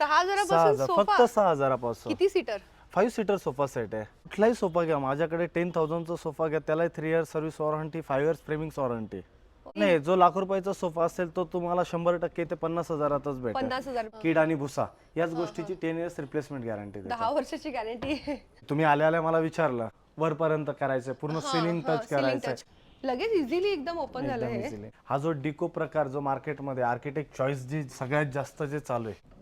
सहा सहा हजारापासून हजार फक्त सहा हजारापासून. किती seater? Five seater sofa set आहे. कुठलाही सोफा घ्या माझ्याकडे टेन थाउजंडचा सोफा घ्या त्याला three years service warranty five years framing warranty नाही जो लाख रुपयाचा सोफा असेल तो तुम्हाला शंभर टक्के ते पन्नास हजारातच भेटेल. पन्नास हजार. कीड आणि भुसा याच गोष्टीची टेन इयर्स रिप्लेसमेंट गॅरंटी दहा वर्षाची गॅरंटी तुम्ही आल्या आल्या मला विचारलं वरपर्यंत करायचंय पूर्ण सिलिंग टच करायचंय. लगेच इझिली एकदम ओपन झालं एकदम हे easily. हा जो डिको प्रकार जो मार्केटमध्ये आर्किटेक्ट चॉईस जी सगळ्यात जास्त जे चालू आहे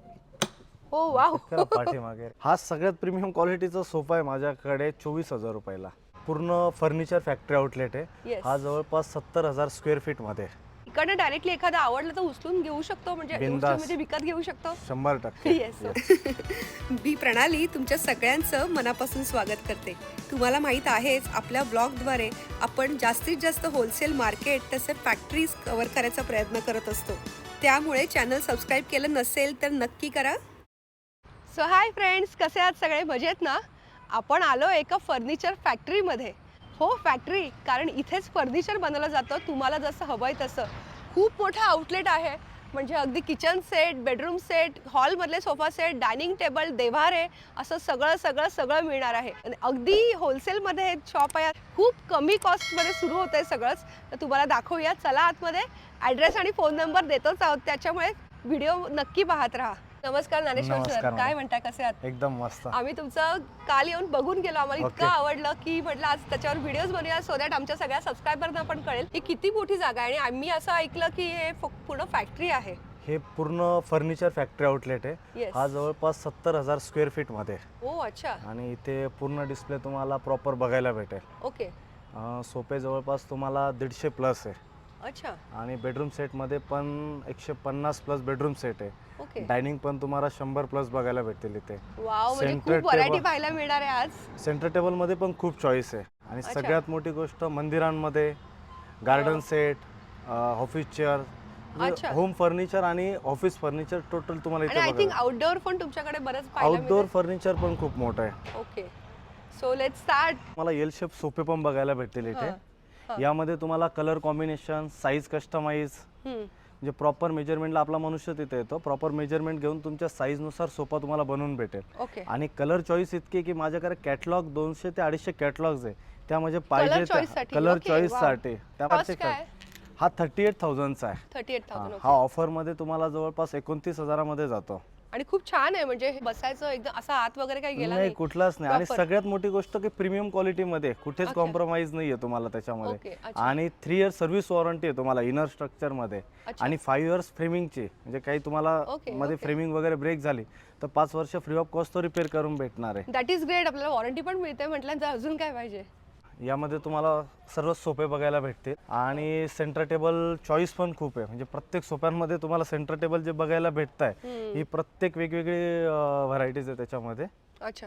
हो वाव. करा पाठीमागे. हा सगळ्यात प्रीमियम क्वालिटीचा सोफा आहे माझ्याकडे चोवीस हजार रुपयाला. पूर्ण फर्निचर फॅक्टरी आउटलेट आहे. Yes. हा जवळपास सत्तर हजार स्क्वेअर फीटमध्ये. आहे. इकडनं डायरेक्टली एखादा आवडलं तर उचलून घेऊ शकतो म्हणजे बिनधास्त. म्हणजे विकत घेऊ शकतो? शंभर टक्के. येस बी प्रणाली तुमच्या सगळ्यांचं मनापासून स्वागत करते. तुम्हाला माहीत आहेच आपल्या ब्लॉगद्वारे आपण जास्तीत जास्त होलसेल मार्केट तसे फॅक्टरीज कव्हर करायचा प्रयत्न करत असतो. त्यामुळे चॅनल सबस्क्राईब केलं नसेल तर नक्की करा. सो हाय फ्रेंड्स कसे आहात सगळे? मजेत ना? आपण आलो एका फर्निचर फॅक्टरीमध्ये हो फॅक्टरी कारण इथेच फर्निचर बनवलं जातं तुम्हाला जसं हवं आहे तसं. खूप मोठं आउटलेट आहे. म्हणजे अगदी किचन सेट बेडरूम सेट हॉलमधले सोफा सेट डायनिंग टेबल देवारे असं सगळं सगळं सगळं मिळणार आहे. आणि अगदी होलसेलमध्ये हे शॉप आहे. खूप कमी कॉस्टमध्ये सुरू होतं आहे सगळंच. तर तुम्हाला दाखवूया. चला आतमध्ये. ॲड्रेस आणि फोन नंबर देतोच आहोत. त्याच्यामुळे व्हिडिओ नक्की पाहत राहा. नमस्कार ज्ञानेश्वर सर. नमस्कार, काय मॅडम. म्हणताय कसे आहात? एकदम मस्त. आम्ही तुमचं काल येऊन बघून गेलो. आम्हाला इतकं Okay. आवडलं की म्हटलं आज त्याच्यावर व्हिडिओज बनवूया सो दॅट आमच्या सगळ्या सबस्क्रायबरना पण कळेल ही किती मोठी जागा आहे. आणि आम्ही असं ऐकलं की हे फ- पूर्ण फॅक्टरी आहे. हे पूर्ण फर्निचर फॅक्टरी आउटलेट आहे. हा जवळपास सत्तर हजार स्क्वेअर फीटमध्ये आहे. हो अच्छा. आणि इथे पूर्ण डिस्प्ले तुम्हाला प्रॉपर बघायला भेटेल. ओके. अं, सोफे जवळपास तुम्हाला दीडशे प्लस आहे. अच्छा. आणि बेडरूम सेटमध्ये पण एकशे पन्नास प्लस बेडरूम सेट आहे. ओके. डायनिंग पण तुम्हाला शंभर प्लस बघायला भेटतील इथे. वाव म्हणजे व्हरायटी table. पाहायला मिळणार आहे आज. सेंटर टेबलमध्ये पण खूप चॉईस आहे. आणि अच्छा. सगळ्यात मोठी गोष्ट मंदिरांमध्ये garden set office chair. Home furniture आणि ऑफिस फर्निचर टोटल तुम्हाला आणि आय इथे थिंक बघायला आउटडोअर पण तुमच्याकडे बरंच पाहायला आउटडोअर फर्निचर पण खूप मोठं आहे. ओके सो लेट स्टार्ट मला एल शेप सोफे पण बघायला भेटतील इथे. हा. यामध्ये तुम्हाला कलर कॉम्बिनेशन साईज कस्टमाइज म्हणजे प्रॉपर मेजरमेंटला आपला मनुष्य तिथे येतो प्रॉपर मेजरमेंट घेऊन तुमच्या साईजनुसार सोफा तुम्हाला बनवून भेटेल. आणि कलर चॉईस इतकी की माझ्याकडे कॅटलॉग दोनशे ते अडीचशे कॅटलॉग्स आहे. त्या म्हणजे choice पाहिजे कलर चॉईस. साठी त्या? हा थर्टी एट थाउजंडचा आहे. हा. हा ऑफरमध्ये तुम्हाला जवळपास एकोणतीस हजारामध्ये जातो. आणि खूप छान आहे म्हणजे हे बसायचं एकदम असा आत वगैरे काही गेला नाही नाही कुठलाच नाही आणि Proper. सगळ्यात मोठी गोष्ट की प्रीमियम क्वालिटीमध्ये कुठेच अच्छा. कॉम्प्रोमाइज नाहीये तुम्हाला Okay, त्याच्यामध्ये अच्छा. आणि थ्री इयर्स सर्व्हिस वॉरंटी आहे तुम्हाला इनर स्ट्रक्चरमध्ये अच्छा. आणि फाईव्ह इयर्स फ्रेमिंगची म्हणजे काही तुम्हाला Okay, मध्ये okay. फ्रेमिंग वगैरे ब्रेक झाली तर पाच वर्ष फ्री ऑफ कॉस्ट तो रिपेअर करून भेटणार आहे दॅट इज ग्रेट आपल्याला वॉरंटी पण मिळते म्हटल्यानंतर अजून काय पाहिजे यामध्ये तुम्हाला सर्व सोपे बघायला भेटतील. आणि सेंटर टेबल चॉईस पण खूप आहे. म्हणजे प्रत्येक सोप्यांमध्ये तुम्हाला सेंटर टेबल जे बघायला भेटत आहे ही प्रत्येक वेगवेगळी व्हरायटीज आहे त्याच्यामध्ये. अच्छा.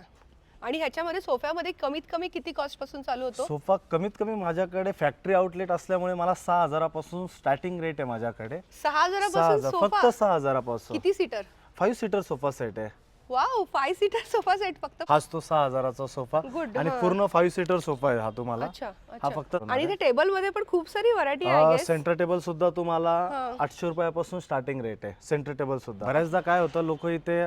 आणि ह्याच्यामध्ये सोफ्यामध्ये कमीत कमी किती कॉस्टपासून चालू होतो? सोफा कमीत कमी माझ्याकडे फॅक्टरी आउटलेट असल्यामुळे मला सहा हजारापासून स्टार्टिंग रेट आहे माझ्याकडे. सहा हजारापासून हजार फक्त सहा हजारापासून. किती seater five seater sofa set आहे. Wow five seater sofa set फक्त. हाच तो सहा हजाराचा सोफा Good, आणि हा. पूर्ण फाईव्ह सीटर सोफा आहे हा तुम्हाला. अच्छा हा अच्छा. फक्त आणि ते टेबलमध्ये पण खूप सारी व्हरायटी आहे सेंटर टेबल सुद्धा तुम्हाला हा. आठशे रुपयापासून स्टार्टिंग रेट आहे. सेंटर टेबल सुद्धा. बऱ्याचदा काय होतं लोक इथे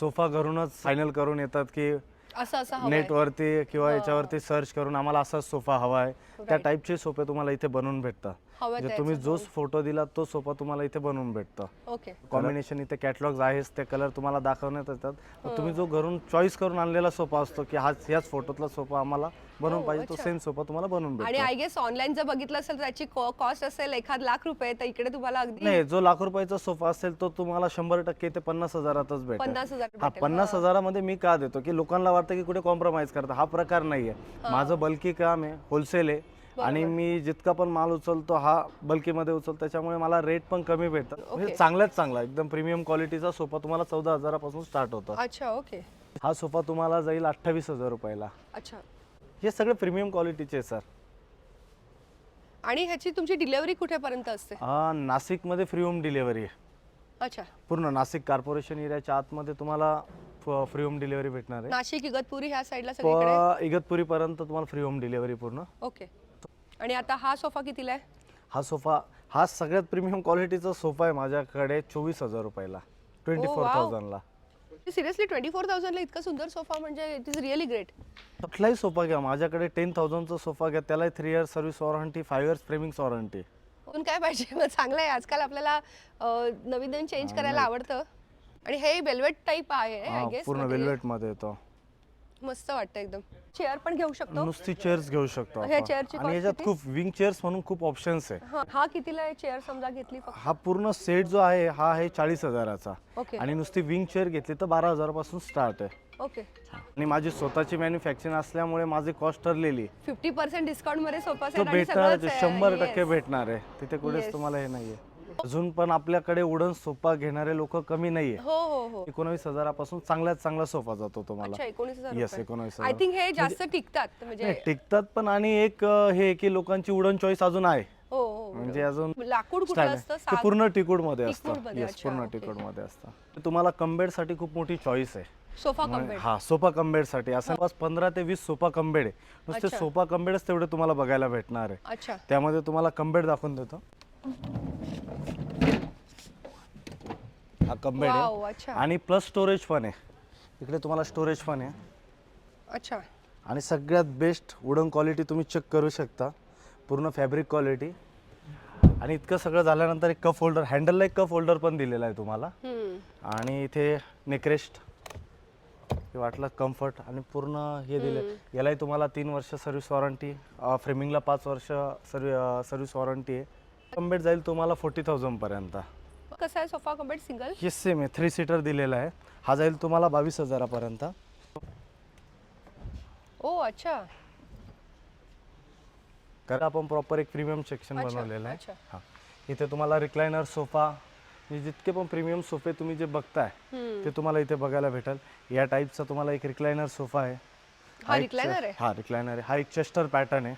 सोफा घरूनच फायनल करून येतात की असं असं हवंय. नेटवरती किंवा याच्यावरती सर्च करून आम्हाला असाच सोफा हवा आहे. त्या. टाईपचे सोफे तुम्हाला इथे बनवून भेटतात. हवं म्हणजे तुम्ही जो फोटो दिला तो सोफा तुम्हाला इथे बनवून भेटतो. ओके कॉम्बिनेशन इथे कॅटलॉग आहेच ते कलर तुम्हाला दाखवण्यात येतात. तुम्ही जो घरून चॉईस करून आणलेला सोफा असतो की हाच ह्याच फोटोतला सोफा आम्हाला बनवून Oh, पाहिजे तो. सेम सोफा तुम्हाला बनवून आणि भेटतो. आय गेस ऑनलाईन जर बघितलं असेल तर त्याची कॉस्ट असेल एखाद लाख रुपये तर इकडे तुम्हाला अगदी नाही जो लाख रुपयाचा सोफा असेल तो तुम्हाला शंभर टक्के ते पन्नास हजारातच भेटेल. पन्नास हजार हा भेटेल. पन्नास हजारामध्ये मी का देतो? की लोकांना वाटतं की कुठे कॉम्प्रोमाइज करता. हा प्रकार नाहीये. माझं बल्की काम आहे होलसेल आहे. आणि मी जितका पण माल उचलतो हा बल्कीमध्ये उचलतो त्याच्यामुळे मला रेट पण कमी भेटतात. म्हणजे चांगल्याच चांगला एकदम प्रीमियम क्वालिटीचा सोफा तुम्हाला चौदा हजारापासून स्टार्ट होतो. अच्छा ओके. हा सोफा तुम्हाला जाईल अठ्ठावीस हजार रुपयाला. अच्छा. हे सगळे प्रीमियम क्वालिटीचे सर आणि ह्याची तुमची डिलिव्हरी कुठेपर्यंत असते? हा नाशिकमध्ये फ्री होम डिलिव्हरी आहे. अच्छा. पूर्ण नाशिक कॉर्पोरेशन एरियाच्या आतमध्ये तुम्हाला फ्री होम डिलिव्हरी भेटणार आहे. नाशिक इगतपुरी ह्या साईडला सगळीकडे प- इगतपुरीपर्यंत तुम्हाला फ्री होम डिलिव्हरी पूर्ण. ओके. आणि आता हा सोफा कितीला आहे? हा सोफा हा सगळ्यात प्रीमियम क्वालिटीचा सोफा आहे माझ्याकडे चोवीस हजार रुपयाला ट्वेंटी फोर थाउजंडला सिरियसली ट्वेंटी फोर थाउजंडला इतका सुंदर सोफा म्हणजे इट इज रिअली ग्रेट कुठलाही सोफा घ्या माझ्याकडे टेन थाउजंडचा सोफा घ्या त्याला three years service warranty five years framing warranty पण काय पाहिजे? मग चांगलं आहे. आजकाल आपल्याला अं, नवीन नवीन चेंज करायला आवडतं. आणि हे वेल्वेट टाईप आहे आय गेस पूर्ण वेल्वेटमध्ये येतो. मस्त वाटतं एकदम. चेअर पण घेऊ शकतो नुसती चेअर्स घेऊ शकतो ह्या आपण. chair ची आणि cost याच्यात किती? खूप विंग चेअर्स म्हणून खूप ऑप्शन्स आहे हा हा कितीला आहे चेअर समजा घेतली फक्त हा पूर्ण सेट जो आहे हा आहे चाळीस हजाराचा ओके आणि नुसती विंग चेअर घेतली तर बारा हजारापासून स्टार्ट आहे ओके आणि माझी स्वतःची मॅन्युफॅक्चरिंग असल्यामुळे माझी कॉस्ट ठरलेली फिफ्टी पर्सेंट डिस्काउंटमध्ये सोफा तो सेट आणि भेटणार सगळंच आहे. शंभर Yes. टक्के भेटणार आहे तिथे कुठेच Yes. तुम्हाला हे नाहीये अजून पण आपल्याकडे वुडन सोफा घेणारे लोक कमी नाहीये. हो हो हो. एकोणावीस हजारापासून चांगल्यात चांगला सोफा जातो तुम्हाला. एकोणीस हजार येस. एकोणावीस आय हजार थिंक हे जास्त टिकतात म्हणजे नाही, टिकतात पण आणि एक अं, हे की लोकांची वुडन चॉईस अजून आहे. हो हो म्हणजे अजून लाकूड कुठलं style आहे. असतं? ते साग पूर्ण टिकूडमध्ये असतं. टिकूडमध्ये, येस अच्छा, पूर्ण ओके. टिकूडमध्ये असतं. तुम्हाला कम्बेडसाठी खूप मोठी चॉईस आहे. सोफा म्हणजे- हा सोफा कम्बेडसाठी असं बस पंधरा ते वीस सोफा कम्बेड आहे. नुसते अच्छा. सोफा कम्बेडच तेवढे तुम्हाला बघायला भेटणार आहे. अच्छा. त्यामध्ये तुम्हाला कम्बेड दाखवून देतो. हा वाव आहे. अच्छा. आणि प्लस स्टोरेज पण आहे. इकडे तुम्हाला स्टोरेज पण आहे. अच्छा. आणि सगळ्यात बेस्ट वुडन क्वालिटी तुम्ही चेक करू शकता. पूर्ण फॅब्रिक क्वालिटी. आणि इतकं सगळं झाल्यानंतर एक कप होल्डर हँडलला एक कप होल्डर पण दिलेला आहे तुम्हाला. हम्म. आणि इथे नेक्रेस्ट. हे वाटलं कम्फर्ट आणि पूर्ण हे दिले. यालाही तुम्हाला तीन वर्ष सर्व्हिस वॉरंटी फ्रेमिंगला पाच वर्ष सर्व्हि सर्व्हिस वॉरंटी आहे. कम्बेट जाईल तुम्हाला फोर्टी थाउजंडपर्यंत कसा आहे? सोफा कम्बेड सिंगल हे सेम आहे. थ्री सीटर दिलेला आहे. हा जाईल तुम्हाला बावीस हजारापर्यंत. ओ अच्छा. कारण आपण प्रॉपर एक प्रीमियम सेक्शन अच्छा, बनवलेलं आहे. अच्छा. हां. इथे तुम्हाला रिक्लायनर सोफा हे जितके पण प्रीमियम सोफे तुम्ही जे बघताय. ते तुम्हाला इथे बघायला भेटेल. या टाईपचा तुम्हाला एक रिक्लायनर सोफा आहे. हा एक recliner चे- आहे? हा रिक्लायनर आहे. हा एक चेस्टर पॅटर्न आहे.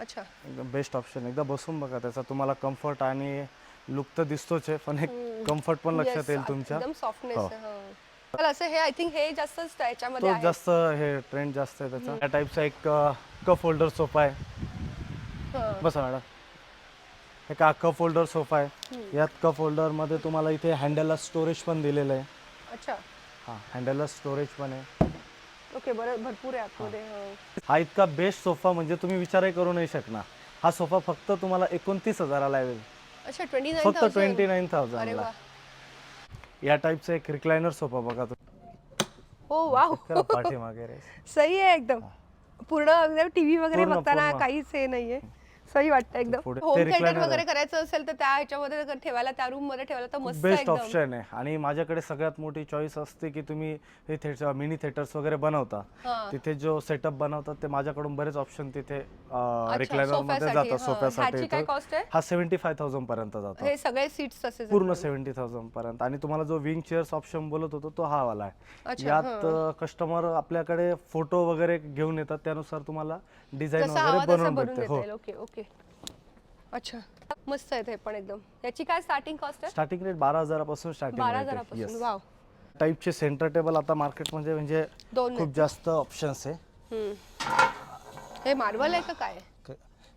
अच्छा. एकदम बेस्ट ऑप्शन एकदा बसून बघा त्याचा. तुम्हाला कम्फर्ट आणि लुक तर दिसतोच आहे पण एक कम्फर्ट पण लक्षात येईल तुमच्या. एकदम सॉफ्टनेस हो. तर असं हे आय थिंक हे जास्त त्याच्यामध्ये तो आहे. जास्त हे ट्रेंड जास्त आहे त्याचा. या टाईपचा एक कप होल्डर सोफा आहे. हा. बसा मॅडम हे का कप होल्डर सोफा आहे. यात कप होल्डरमध्ये तुम्हाला इथे हँडलला स्टोरेज पण दिलेलं आहे. अच्छा. हां हँडलला स्टोरेज पण आहे. ओके बरं भरपूर आहे आतमध्ये हो. हा. इतका बेस्ट सोफा म्हणजे तुम्ही विचारही करू नाही शकणार. हा सोफा फक्त तुम्हाला एकोणतीस हजाराला येईल अच्छा ट्वेंटी फक्त ट्वेंटी नाईन थाउजंडला या टाईपचा एक रिक्लायनर सोफा बघा तुम्ही. हो वाव. करा पाठीमागे रे. सही आहे एकदम. पूर्ण एकदम टीव्ही वगैरे पूर्ण, बघताना पूर्ण. काहीच हे नाहीये. सही वाटतं एकदम. होम ते थिएटर वगैरे. करायचं असेल तर त्या ह्याच्यामध्ये जर ठेवायला त्या रूममध्ये ठेवायला तर मस्त बेस्ट एकदम. ऑप्शन आहे. आणि माझ्याकडे सगळ्यात मोठी चॉईस असते की तुम्ही हे थिएटर मिनी थिएटर्स वगैरे बनवता. हा. तिथे जो सेटअप बनवतात ते माझ्याकडून बरेच ऑप्शन तिथे रिक्लायनरमध्ये सोफ्यासाठी, जातात हा. सोफ्यासाठी काय cost आहे? हा सेव्हन्टी फाय थाउजंड पर्यंत जातो. हे सगळे सीट्स तसे पूर्ण सेव्हन्टी थाउजंड पर्यंत. आणि तुम्हाला जो विंग चेअर्स ऑप्शन बोलत होतो तो हा वाला आहे. अच्छा, यात कस्टमर आपल्याकडे फोटो वगैरे घेऊन येतात त्यानुसार तुम्हाला डिझाईन जसं हवा वगैरे तसं बनवून बनवून भेटते. देता हो ओके ओके अच्छा. मस्त आहे ते पण एकदम. याची काय स्टार्टिंग कॉस्ट आहे? स्टार्टिंग रेट बारा हजारापासून स्टार्टिंग बारा आहे. हजारापासून. वाव टाईपचे सेंटर टेबल आता मार्केटमध्ये म्हणजे दोन खूप जास्त ऑप्शन्स आहे. हम्म. हे मार्बल आहे का काय?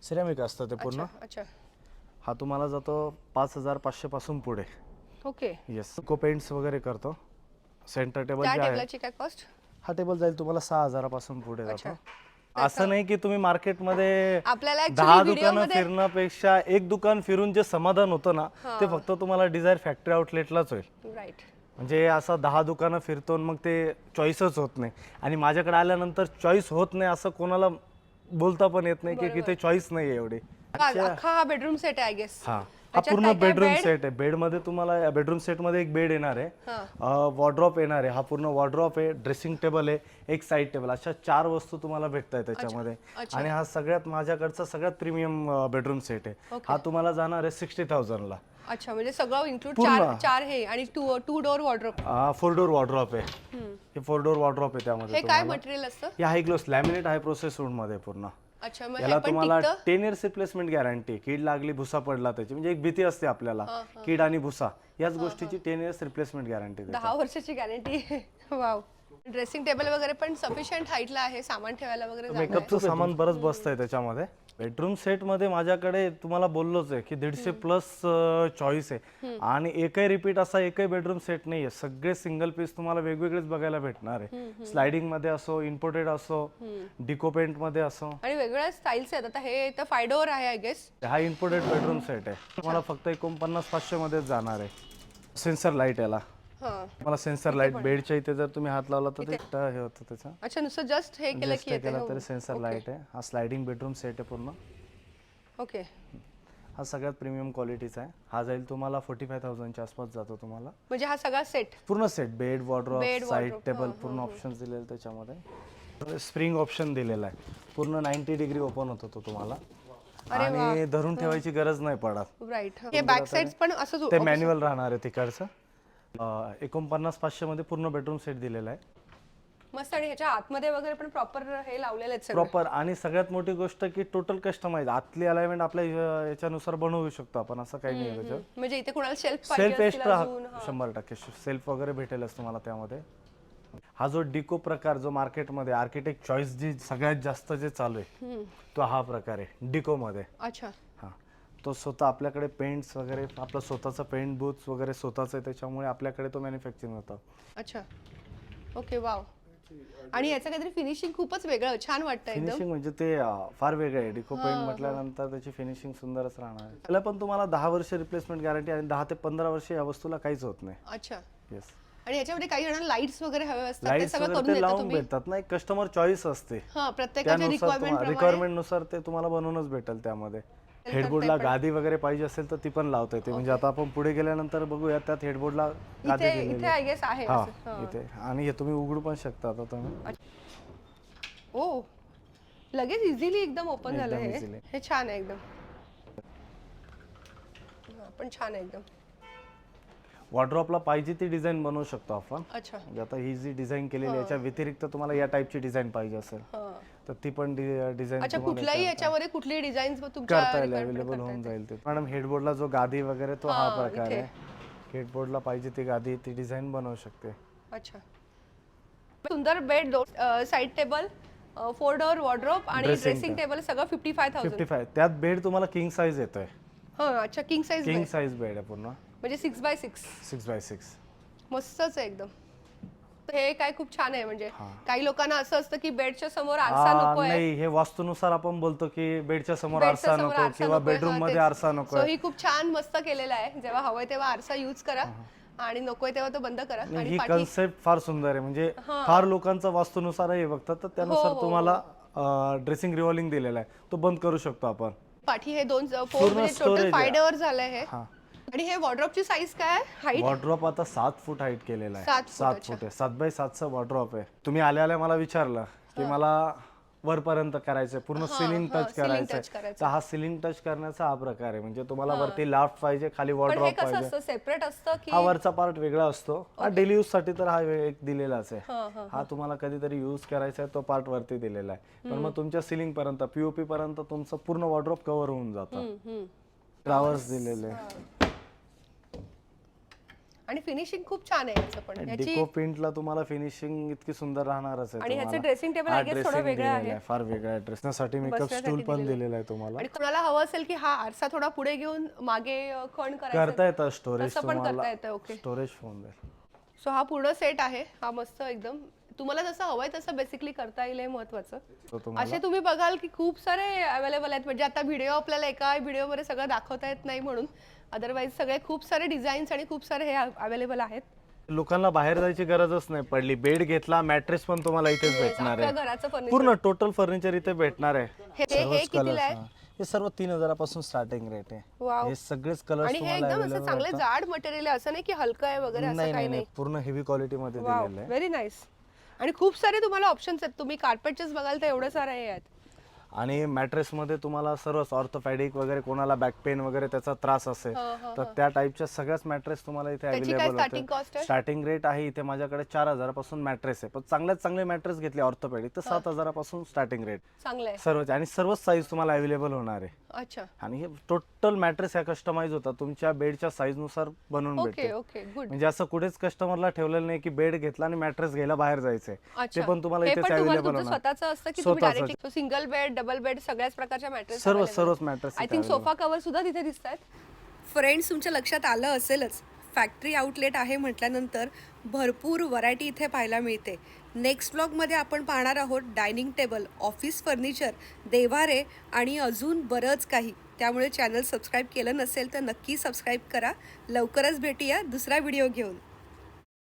सिरेमिक असतं ते पूर्ण. अच्छा अच्छा. हा तुम्हाला जातो पाच हजार पाचशे पासून पुढे. ओके येस को पेंट्स वगैरे करतो. सेंटर टेबल त्या जे आहे टेबलाची काय कॉस्ट हा टेबल जाईल तुम्हाला सहा हजारापासून पुढे अच्छा. जातो. असं नाही की तुम्ही मार्केटमध्ये आपल्याला actually दहा video दुकानं मध्ये- फिरण्यापेक्षा एक दुकान फिरून जे समाधान होतं ना ते फक्त तुम्हाला डिझायर फॅक्टरी आउटलेटलाच होईल. राईट म्हणजे असं दहा दुकानं फिरतो आणि मग ते चॉईसच होत नाही. आणि माझ्याकडे आल्यानंतर चॉईस होत नाही असं कोणाला बोलता पण येत नाही की किती चॉईस नाही एवढी. अख्खा हा बेडरूम सेट आहे आय गेस हा. हा पूर्ण बेडरूम सेट आहे. बेडमध्ये तुम्हाला बेडरूम सेटमध्ये एक बेड येणार आहे. वॉर्ड्रॉप येणार आहे. हा पूर्ण वॉर्ड्रॉप आहे. ड्रेसिंग टेबल आहे. एक साईड टेबल अशा चार वस्तू तुम्हाला भेटत आहेत त्याच्यामध्ये. आणि हा सगळ्यात माझ्याकडचा सगळ्यात प्रीमियम बेडरूम सेट आहे. हा तुम्हाला जाणार आहे सिक्स्टी थाउजंडला अच्छा म्हणजे सगळं इन्क्लूड पूर्ण. चार चार हे आणि two two door wardrobe four door wardrobe आहे. हे फोर डोर वॉर्ड्रॉप आहे त्यामध्ये हे काय मटेरियल असतं? या high gloss laminate high process मध्ये पूर्ण. अच्छा मग हे याला पण तुम्हाला टिकतं? टेन इयर्स रिप्लेसमेंट गॅरंटी कीड लागली भुसा पडला त्याची. म्हणजे एक भीती असते आपल्याला. कीड आणि भुसा. याच गोष्टीची टेन इयर्स रिप्लेसमेंट गॅरंटी दहा वर्षाची गॅरंटी वाव ड्रेसिंग टेबल वगैरे पण सफिशियंट हाईटला आहे सामान ठेवायला वगैरे जागा आहे. मेकअपचं सामान बरंच बसत आहे त्याच्यामध्ये. बेडरूम सेटमध्ये माझ्याकडे तुम्हाला बोललोच आहे की दीडशे प्लस चॉईस आहे. आणि एकही रिपीट असा एकही बेडरूम सेट नाही आहे सगळे सिंगल पीस तुम्हाला वेगवेगळेच बघायला भेटणार आहे. स्लायडिंगमध्ये असो इम्पोर्टेड असो डिको पेंटमध्ये असो. आणि वेगवेगळ्या स्टाईल्स आहेत. आता हे तर फाय डोअर आहे आय गेस हा इम्पोर्टेड बेडरूम सेट आहे. तुम्हाला फक्त एकोणपन्नास पाचशे मध्येच जाणार आहे. सेन्सर लाइट याला. मला सेन्सर लाइट बेडच्या इथे जर तुम्ही हात लावला तर ते हे होतं त्याचं. अच्छा नुसतं जस्ट हे केलं की हे हो. केलं तरी सेन्सर लाइट आहे. हा स्लायडिंग बेडरूम सेट आहे पूर्ण. ओके हा सगळ्यात प्रीमियम क्वालिटीचा आहे. हा जाईल तुम्हाला फोर्टी फाय थाउजंडच्या आसपास जातो तुम्हाला. म्हणजे हा सगळा सेट पूर्ण set bed wardrobe side table पूर्ण ऑप्शन दिलेले त्याच्यामध्ये. स्प्रिंग ऑप्शन दिलेला आहे. पूर्ण नाईन्टी डिग्री ओपन होतो तो तुम्हाला. आणि धरून ठेवायची गरज नाही पडत. राईट हे बॅक साइड पण असंच ते मॅन्युअल राहणार आहे तिकडचं. एकोणपन्नास पाचशे मध्ये पूर्ण बेडरूम सेट दिलेला आहे. मस्त आणि ह्याच्या आतमध्ये वगैरे पण प्रॉपर हे लावलेले आहेत सगळे. प्रॉपर आणि सगळ्यात मोठी गोष्ट की टोटल कस्टमाइज आतली अलाइनमेंट आपल्या याच्यानुसार बनवू शकतो आपण असं काही नाही त्याच्यात. म्हणजे इथे कुणाला शेल्फ सेल्फ पाहिजे असतील एक्स्ट्रा अजून शंभर टक्के. सेल्फ वगैरे भेटेलच तुम्हाला त्यामध्ये. हा जो डिको प्रकार जो मार्केटमध्ये आर्किटेक्ट चॉईस जी सगळ्यात जास्त जे चालू आहे तो हा प्रकार आहे डिको मध्ये. अच्छा. हा. तो स्वतः आपल्याकडे पेंट्स वगैरे आपलं स्वतःचं पेंट बूथ्स वगैरे स्वतःच आहे त्याच्यामुळे आपल्याकडे तो मॅन्युफॅक्चरिंग होतं. अच्छा. ओके वाव आणि याचं काहीतरी फिनिशिंग खूपच वेगळं छान वाटतं एकदम. फिनिशिंग म्हणजे ते अं, फार वेगळं आहे. डिको पेंट म्हटल्यानंतर त्याची फिनिशिंग सुंदरच राहणार आहे. त्याला पण तुम्हाला दहा वर्ष रिप्लेसमेंट गॅरंटी आणि दहा ते पंधरा वर्ष या वस्तूला काहीच होत नाही. अच्छा. येस आणि याच्यामध्ये काही जणांना लाईट्स वगैरे हवे असतात ते लाईट्स सगळं वगैरे करून ते देता लावून तुम्ही? भेटतात ना एक कस्टमर चॉईस असते. हा प्रत्येकाच्या रिक्वायरमेंट रिक्वायरमेंटनुसार ते तुम्हाला बनवूनच भेटेल त्यामध्ये. हेडबोर्डला गादी वगैरे पाहिजे असेल तर ती पण लावता येते म्हणजे आता आपण पुढे गेल्यानंतर बघूया त्यात हेडबोर्डला गादी इथे दिलेली इथे आय गेस आहे हा असं. इथे. आणि हे तुम्ही उघडू पण शकता आता तुम्ही. ओ लगेच इझिली एकदम ओपन झालं एकदम हे. easily. हे छान आहे एकदम. हा, पण छान आहे एकदम. वॉर्ड्रॉपला पाहिजे ती डिझाईन बनवू शकतो आपण. अच्छा. म्हणजे आता ही जी डिझाईन केलेली आहे याच्या व्यतिरिक्त तुम्हाला या टाईपची डिझाईन पाहिजे असेल. हा. तर ती पण डिझाईन अच्छा कुठल्याही याच्यामध्ये कुठली डिझाईन तुमच्या करता येईल requirement अवेलेबल होऊन. जाईल ते. मॅडम हेडबोर्डला जो गादी वगैरे तो हा प्रकार. आहे. हेडबोर्डला पाहिजे ती गादी ती डिझाईन बनवू शकते. अच्छा. सुंदर bed side table four door wardrobe आणि ड्रेसिंग टेबल सगळं fifty five thousand fifty five त्यात बेड तुम्हाला किंग साईज येतोय. हा अच्छा king size king size bed आहे पूर्ण. म्हणजे six by six six by six मस्तच आहे एकदम. हे काय खूप छान आहे म्हणजे काही लोकांना असं असतं की बेडच्या समोर आरसा नको आहे. नाही हे वास्तुनुसार आपण बोलतो की बेडच्या समोर आरसा नको किंवा. बेडरूम हा, मध्ये. आरसा नको ही खूप छान मस्त केलेलं आहे. जेव्हा हवंय तेव्हा आरसा यूज करा. आणि नकोय तेव्हा तो बंद करा. आणि ही पाठी कन्सेप्ट फार सुंदर आहे. म्हणजे फार लोकांचा वास्तुनुसार हे बघतात तर हो, त्यानुसार तुम्हाला ड्रेसिंग रिव्हॉल्विंग दिलेला आहे. तो बंद करू शकतो आपण. पाठी हे दोन फोर पूर्ण म्हणजे टोटल storage आहे. झालंय हे. हा. आणि हे वॉर्ड्रॉपची साईज काय? हाईट वॉर्ड्रॉप आता सात फूट हाईट केलेला सात आहे फूट, सात अच्छा. फूट आहे. सात बाय सातचं वॉर्ड्रॉप आहे. तुम्ही आल्या आल्या मला विचारलं की मला वरपर्यंत करायचंय पूर्ण सिलिंग हा, टच ceiling touch करायचंय. करायचं. तर हा सिलिंग टच करण्याचा हा प्रकार आहे. म्हणजे तुम्हाला वरती लाफ्ट पाहिजे खाली पण हे वॉर्ड्रॉप कसं पाहिजे. असतं? सेपरेट असतं की हा वरचा पार्ट वेगळा असतो. हा डेली यूजसाठी तर हा वे- एक दिलेलाच हा, आहे हा तुम्हाला कधीतरी यूज करायचा आहे तो पार्ट वरती दिलेला आहे. पण मग तुमच्या सिलिंग पर्यंत पीओपी पर्यंत तुमचं पूर्ण वॉर्ड्रॉप कव्हर होऊन जातं. हम्म, हम्म. फ्लावर्स दिलेले. आणि फिनिशिंग खूप छान आहे याचं पण. याची डिको पेंटला तुम्हाला फिनिशिंग इतकी सुंदर राहणारच आहे आणि ह्याचं तुम्हाला. dressing table हा I guess थोडं dressing वेगळं दिलेलं आहे. फार वेगळा आहे. ड्रेससाठी मेकअप बसण्यासाठी स्टूल पण दिलेलं दिलेला आहे तुम्हाला. आणि कोणाला हवं असेल की हा आरसा थोडा पुढे घेऊन मागे अ, खण करायचा करता येतं स्टोरेज तसं पण करता तुम्हाला येतं ओके स्टोरेज फोन सो हा पूर्ण सेट आहे. हा मस्त एकदम तुम्हाला जसं हवंय तसं बेसिकली करता येईल हे महत्वाचं. असे तुम्ही बघाल की खूप सारे अवेलेबल आहेत. म्हणजे आता व्हिडिओ आपल्याला एका व्हिडिओमध्ये सगळं दाखवता येत नाही म्हणून. अदरवाईज सगळे खूप सारे डिझाईन्स आणि खूप सारे हे अवेलेबल आहेत. लोकांना बाहेर जायची गरजच नाही पडली. बेड घेतला मॅट्रेस पण तुम्हाला इथेच भेटणार आपल्या आहे घराचं फर्निचर पूर्ण टोटल फर्निचर इथे भेटणार आहे. हे हे कितीला आहे? हा. हे सर्व तीन हजारापासून स्टार्टिंग रेट आहे. वाव हे सगळेच कलर्स आणि हे एकदम असं चांगले. जाड मटेरियल आहे. असं नाही की हलकं आहे वगैरे असं नाही काही नाही पूर्ण हेवी क्वालिटी मध्ये वाव दिलेलं आहे. व्हेरी नाईस आणि खूप सारे तुम्हाला ऑप्शन्स आहेत. तुम्ही कार्पेटचेच बघाल तर एवढं सारे हे आहेत. आणि मॅट्रेसमध्ये तुम्हाला सर्वच ऑर्थोपॅडिक वगैरे कोणाला बॅक पेन वगैरे त्याचा त्रास असेल हा, हा, तर त्या टाईपच्या सगळ्याच मॅट्रेस तुम्हाला इथे अवेलेबल होते? स्टार्टिंग रेट आहे? इथे माझ्याकडे चार हजारापासून मॅट्रेस आहे. पण चांगल्यात चांगले मॅट्रेस घेतले ऑर्थोपॅडिक तर सात हजारापासून स्टार्टिंग रेट सर्वच आणि सर्वच साईज तुम्हाला अवेलेबल होणार आहे. अच्छा. आणि हे टोटल मॅट्रेस ह्या कस्टमाइज होतात. तुमच्या बेडच्या साईजनुसार बनवून भेटते. म्हणजे असं कुठेच कस्टमरला ठेवलेलं नाही की बेड घेतला आणि मॅट्रेस घ्यायला बाहेर जायचंय. ते पण तुम्हाला हे तुम्हाला अवेलेबल होणार. सिंगल बेड डबल बेड सगळ्याच प्रकारच्या मॅट्रेस सर्व सर्वच mattress I think sofa cover सुद्धा तिथे दिसत आहेत फ्रेंड्स तुमच्या लक्षात आलं असेलच. फॅक्टरी आउटलेट आहे म्हटल्यानंतर भरपूर व्हरायटी इथे पाहायला मिळते. नेक्स्ट ब्लॉगमध्ये आपण पाहणार आहोत डायनिंग टेबल ऑफिस फर्निचर देवारे आणि अजून बरंच काही. त्यामुळे चॅनल सबस्क्राईब केलं नसेल तर नक्की सबस्क्राईब करा. लवकरच भेटूया दुसरा व्हिडिओ घेऊन.